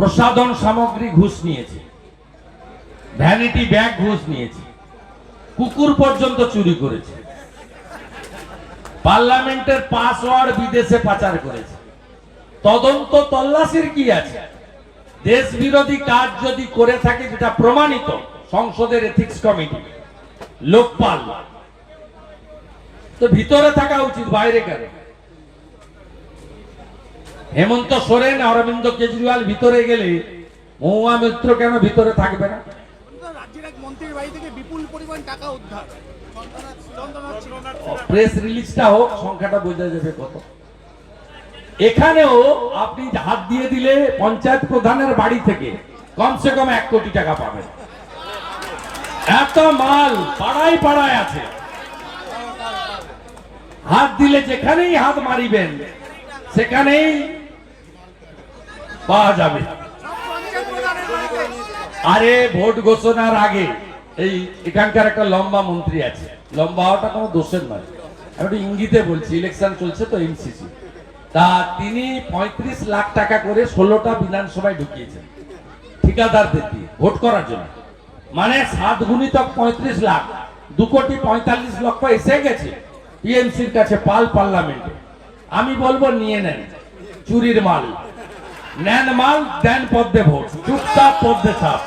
প্রসাধন সামগ্রী ঘুষ নিয়েছে। ভ্যানিটি ব্যাগ ঘুষ নিয়েছে। কুকুর পর্যন্ত চুরি করেছে। পার্লামেন্টের পাসওয়ার্ড বিদেশে পাচার করেছে। তদন্ত তল্লাশির কি আছে? দেশ বিরোধী কাজ যদি করে থাকে, যেটা প্রমাণিত, সংসদের এথিক্স কমিটি লোকপাল। তো ভিতরে থাকা উচিত, বাইরে কেন? হেমন্ত সোরেন অরবিন্দ কেজরিওয়াল ভিতরে গেলে মহুয়া মিত্র কেন ভিতরে থাকবে না? রাজ্যের এক মন্ত্রীর বাড়ি থেকে বিপুল পরিমাণ টাকা উদ্ধার। প্রেস রিলিজটা হোক সংখ্যাটা বোঝা যাবে কত। এখানেও আপনি হাত দিয়ে দিলে পঞ্চায়েত প্রধানের বাড়ি থেকে কমসে কম এক কোটি টাকা পাবেন। এত মাল পাড়ায় পাড়ায় আছে। হাত দিলে যেখানেই হাত মারিবেন সেখানেই পাওয়া যাবে। আরে ভোট ঘোষণার আগে এই এখানকার একটা লম্বা মন্ত্রী আছে। লম্বা হওয়াটা কোনো দোষের নয়। আমি ইঙ্গিতে বলছি ইলেকশন চলছে তো এমসিসি তা তিনি পঁয়ত্রিশ লাখ টাকা করে ষোলোটা বিধানসভায় ঢুকিয়েছেন। ঠিকাদারদের দিয়ে ভোট করার জন্য। মানে সাত গুণিতক পঁয়ত্রিশ লাখ, দু কোটি পঁয়তাল্লিশ লক্ষ এসে গেছে টিএমসির কাছে পাল পার্লামেন্টে। আমি বলব, নিয়ে নেন। চুরির মাল। নেন মাল দেন পদ্মে ভোট চুপচাপ পদ্মে ছাপ।